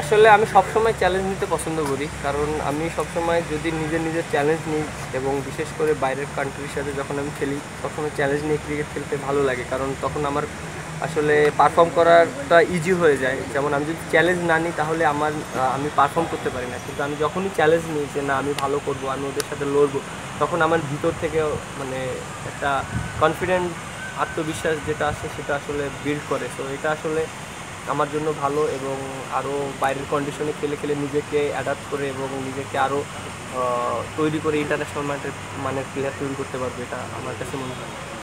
আসলে আমি সবসময় চ্যালেঞ্জ নিতে পছন্দ করি। কারণ আমি সবসময় যদি নিজের নিজের চ্যালেঞ্জ নিই এবং বিশেষ করে বাইরের কান্ট্রির সাথে যখন আমি খেলি সবসময় চ্যালেঞ্জ নিয়ে ক্রিকেট খেলতে ভালো লাগে। কারণ তখন আমার আসলে পারফর্ম করাটা ইজি হয়ে যায়। যেমন আমি যদি চ্যালেঞ্জ না নিই, তাহলে আমার আমি পারফর্ম করতে পারি না। কিন্তু আমি যখনই চ্যালেঞ্জ নিই যে, না, আমি ভালো করব, আমি ওদের সাথে লড়বো, তখন আমার ভিতর থেকে মানে একটা কনফিডেন্ট আত্মবিশ্বাস যেটা আছে, সেটা আসলে বিল্ড করে। তো এটা আসলে আমার জন্য ভালো এবং আরও বাইরের কন্ডিশনে খেলে খেলে নিজেকে অ্যাডাপ্ট করে এবং নিজেকে আরও তৈরি করে ইন্টারন্যাশনাল মানের প্লেয়ার তৈরি করতে পারবে, এটা আমার কাছে মনে হয়।